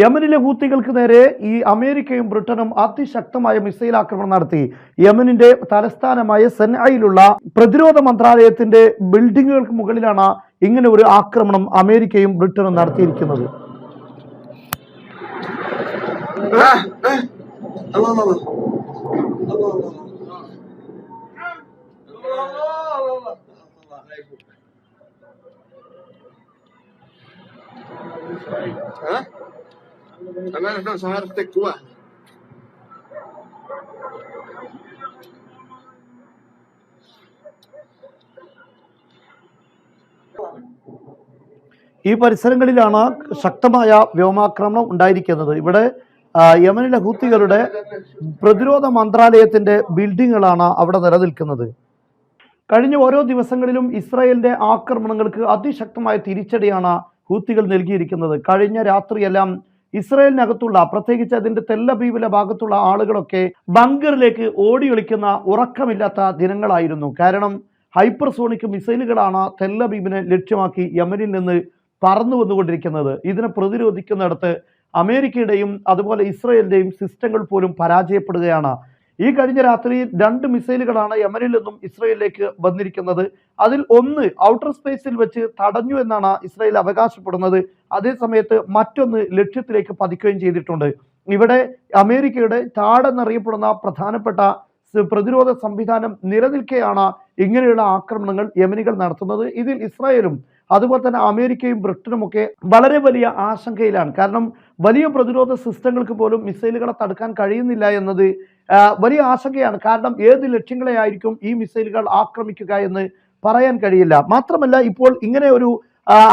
യമനിലെ ഹൂത്തികൾക്ക് നേരെ ഈ അമേരിക്കയും ബ്രിട്ടനും അതിശക്തമായ മിസൈൽ ആക്രമണം നടത്തി. യമനിന്റെ തലസ്ഥാനമായ സെൻഐയിലുള്ള പ്രതിരോധ മന്ത്രാലയത്തിന്റെ ബിൽഡിങ്ങുകൾക്ക് മുകളിലാണ് ഇങ്ങനെ ഒരു ആക്രമണം അമേരിക്കയും ബ്രിട്ടനും നടത്തിയിരിക്കുന്നത്. Ah, hartek ko ah. ഈ പരിസരങ്ങളിലാണ് ശക്തമായ വ്യോമാക്രമണം ഉണ്ടായിരിക്കുന്നത്. ഇവിടെ യമനിലെ ഹൂത്തികളുടെ പ്രതിരോധ മന്ത്രാലയത്തിന്റെ ബിൽഡിങ്ങുകളാണ് അവിടെ നിലനിൽക്കുന്നത്. കഴിഞ്ഞ ഓരോ ദിവസങ്ങളിലും ഇസ്രായേലിന്റെ ആക്രമണങ്ങൾക്ക് അതിശക്തമായ തിരിച്ചടിയാണ് ഹൂത്തികൾ നൽകിയിരിക്കുന്നത്. കഴിഞ്ഞ രാത്രിയെല്ലാം ഇസ്രായേലിനകത്തുള്ള പ്രത്യേകിച്ച് അതിന്റെ തെല്ലബീവിലെ ഭാഗത്തുള്ള ആളുകളൊക്കെ ബങ്കറിലേക്ക് ഓടിയൊളിക്കുന്ന ഉറക്കമില്ലാത്ത ദിനങ്ങളായിരുന്നു. കാരണം ഹൈപ്പർസോണിക് മിസൈലുകളാണ് തെല്ലബീബിനെ ലക്ഷ്യമാക്കി യമനിൽ നിന്ന് പറന്നു വന്നുകൊണ്ടിരിക്കുന്നത്. ഇതിനെ പ്രതിരോധിക്കുന്നിടത്ത് അമേരിക്കയുടെയും അതുപോലെ ഇസ്രയേലിന്റെയും സിസ്റ്റങ്ങൾ പോലും പരാജയപ്പെടുകയാണ്. ഈ കഴിഞ്ഞ രാത്രി രണ്ട് മിസൈലുകളാണ് യമനിൽ നിന്നും ഇസ്രയേലിലേക്ക് വന്നിരിക്കുന്നത്. അതിൽ ഒന്ന് ഔട്ടർ സ്പേസിൽ വെച്ച് തടഞ്ഞു എന്നാണ് ഇസ്രയേൽ അവകാശപ്പെടുന്നത്. അതേസമയത്ത് മറ്റൊന്ന് ലക്ഷ്യത്തിലേക്ക് പതിക്കുകയും ചെയ്തിട്ടുണ്ട്. ഇവിടെ അമേരിക്കയുടെ താടെന്നറിയപ്പെടുന്ന പ്രധാനപ്പെട്ട പ്രതിരോധ സംവിധാനം നിലനിൽക്കെയാണ് ഇങ്ങനെയുള്ള ആക്രമണങ്ങൾ യമനികൾ നടത്തുന്നത്. ഇതിൽ ഇസ്രായേലും അതുപോലെ തന്നെ അമേരിക്കയും ബ്രിട്ടനുമൊക്കെ വളരെ വലിയ ആശങ്കയിലാണ്. കാരണം വലിയ പ്രതിരോധ സിസ്റ്റങ്ങൾക്ക് പോലും മിസൈലുകളെ തടുക്കാൻ കഴിയുന്നില്ല എന്നത് വലിയ ആശങ്കയാണ്. കാരണം ഏത് ലക്ഷ്യങ്ങളെ ആയിരിക്കും ഈ മിസൈലുകൾ ആക്രമിക്കുക എന്ന് പറയാൻ കഴിയില്ല. മാത്രമല്ല ഇപ്പോൾ ഇങ്ങനെ ഒരു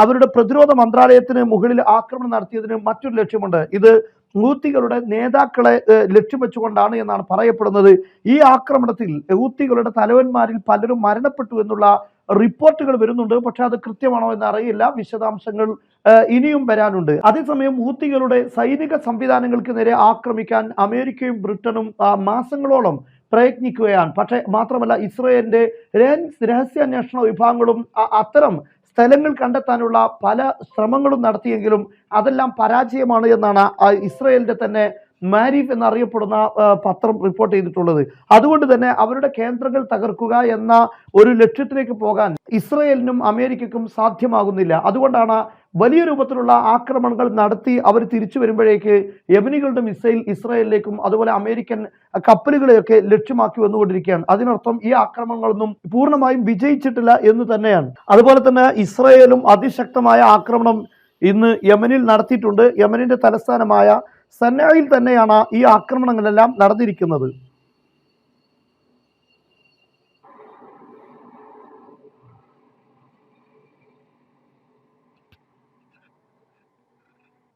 അവരുടെ പ്രതിരോധ മന്ത്രാലയത്തിന് മുകളിൽ ആക്രമണം നടത്തിയതിന് മറ്റൊരു ലക്ഷ്യമുണ്ട്. ഇത് ഊത്തികളുടെ നേതാക്കളെ ലക്ഷ്യം വെച്ചുകൊണ്ടാണ് എന്നാണ് പറയപ്പെടുന്നത്. ഈ ആക്രമണത്തിൽ ഊത്തികളുടെ തലവന്മാരിൽ പലരും മരണപ്പെട്ടു എന്നുള്ള റിപ്പോർട്ടുകൾ വരുന്നുണ്ട്. പക്ഷെ അത് കൃത്യമാണോ എന്ന് അറിയില്ല വിശദാംശങ്ങൾ ഇനിയും വരാനുണ്ട്. അതേസമയം ഹൂത്തികളുടെ സൈനിക സംവിധാനങ്ങൾക്ക് നേരെ ആക്രമിക്കാൻ അമേരിക്കയും ബ്രിട്ടനും മാസങ്ങളോളം പ്രയത്നിക്കുകയാണ്. പക്ഷേ മാത്രമല്ല ഇസ്രയേലിന്റെ രഹ- രഹസ്യാന്വേഷണ വിഭാഗങ്ങളും അത്തരം സ്ഥലങ്ങൾ കണ്ടെത്താനുള്ള പല ശ്രമങ്ങളും നടത്തിയെങ്കിലും അതെല്ലാം പരാജയമാണ് എന്നാണ് ഇസ്രയേലിന്റെ തന്നെ മാരിഫ് എന്നറിയപ്പെടുന്ന പത്രം റിപ്പോർട്ട് ചെയ്തിട്ടുള്ളത്. അതുകൊണ്ട് തന്നെ അവരുടെ കേന്ദ്രങ്ങൾ തകർക്കുക എന്ന ഒരു ലക്ഷ്യത്തിലേക്ക് പോകാൻ ഇസ്രയേലിനും അമേരിക്കക്കും സാധ്യമാകുന്നില്ല. അതുകൊണ്ടാണ് വലിയ രൂപത്തിലുള്ള ആക്രമണങ്ങൾ നടത്തി അവർ തിരിച്ചു വരുമ്പോഴേക്ക് യമനികളുടെ മിസൈൽ ഇസ്രായേലിലേക്കും അതുപോലെ അമേരിക്കൻ കപ്പലുകളെയൊക്കെ ലക്ഷ്യമാക്കി വന്നുകൊണ്ടിരിക്കുകയാണ്. അതിനർത്ഥം ഈ ആക്രമണങ്ങളൊന്നും പൂർണമായും വിജയിച്ചിട്ടില്ല എന്ന് തന്നെയാണ്. അതുപോലെ തന്നെ ഇസ്രയേലും അതിശക്തമായ ആക്രമണം ഇന്ന് യമനിൽ നടത്തിയിട്ടുണ്ട്. യമനിന്റെ തലസ്ഥാനമായ സന്നയിൽ തന്നെയാണ് ഈ ആക്രമണങ്ങളെല്ലാം നടന്നിരിക്കുന്നത്.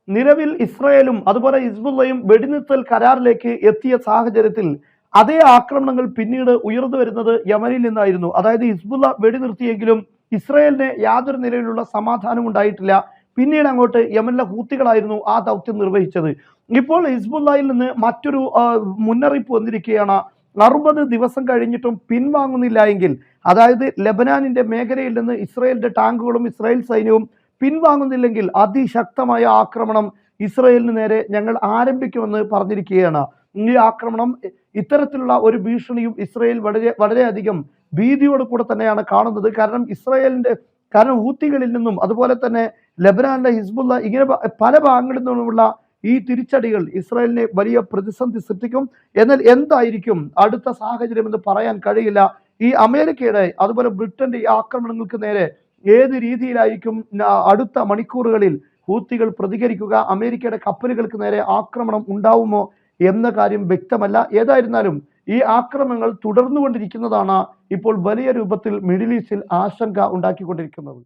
നിലവിൽ ഇസ്രയേലും അതുപോലെ ഇസ്ബുള്ളയും വെടിനിർത്തൽ കരാറിലേക്ക് എത്തിയ സാഹചര്യത്തിൽ അതേ ആക്രമണങ്ങൾ പിന്നീട് ഉയർന്നു വരുന്നത് യമനിൽ നിന്നായിരുന്നു. അതായത് ഹിസ്ബുള്ള വെടിനിർത്തിയെങ്കിലും ഇസ്രയേലിന് യാതൊരു നിലയിലുള്ള സമാധാനം ഉണ്ടായിട്ടില്ല. പിന്നീട് അങ്ങോട്ട് യമനിലെ ഹൂത്തികളായിരുന്നു ആ ദൗത്യം നിർവഹിച്ചത്. ഇപ്പോൾ ഹിസ്ബുല്ലായിൽ നിന്ന് മറ്റൊരു മുന്നറിയിപ്പ് വന്നിരിക്കുകയാണ്. അറുപത് ദിവസം കഴിഞ്ഞിട്ടും പിൻവാങ്ങുന്നില്ല എങ്കിൽ അതായത് ലബനാനിന്റെ മേഖലയിൽ നിന്ന് ഇസ്രയേലിന്റെ ടാങ്കുകളും ഇസ്രായേൽ സൈന്യവും പിൻവാങ്ങുന്നില്ലെങ്കിൽ അതിശക്തമായ ആക്രമണം ഇസ്രയേലിന് നേരെ ഞങ്ങൾ ആരംഭിക്കുമെന്ന് പറഞ്ഞിരിക്കുകയാണ്. ഈ ആക്രമണം ഇത്തരത്തിലുള്ള ഒരു ഭീഷണിയും ഇസ്രയേൽ വളരെ വളരെയധികം ഭീതിയോട് കൂടെ തന്നെയാണ് കാണുന്നത്. കാരണം ഇസ്രയേലിന്റെ കാരണം ഊത്തികളിൽ നിന്നും അതുപോലെ തന്നെ ലബനാനിലെ ഹിസ്ബുള്ള ഇങ്ങനെ പല ഭാഗങ്ങളിൽ നിന്നുമുള്ള ഈ തിരിച്ചടികൾ ഇസ്രായേലിനെ വലിയ പ്രതിസന്ധി സൃഷ്ടിക്കും. എന്നാൽ എന്തായിരിക്കും അടുത്ത സാഹചര്യം എന്ന് പറയാൻ കഴിയില്ല. ഈ അമേരിക്കയുടെ അതുപോലെ ബ്രിട്ടന്റെ ഈ ആക്രമണങ്ങൾക്ക് നേരെ ഏത് രീതിയിലായിരിക്കും അടുത്ത മണിക്കൂറുകളിൽ ഹൂത്തികൾ പ്രതികരിക്കുക അമേരിക്കയുടെ കപ്പലുകൾക്ക് നേരെ ആക്രമണം ഉണ്ടാവുമോ എന്ന കാര്യം വ്യക്തമല്ല. ഏതായിരുന്നാലും ഈ ആക്രമണങ്ങൾ തുടർന്നുകൊണ്ടിരിക്കുന്നതാണ് ഇപ്പോൾ വലിയ രൂപത്തിൽ മിഡിൽ ഈസ്റ്റിൽ ആശങ്ക ഉണ്ടാക്കിക്കൊണ്ടിരിക്കുന്നത്.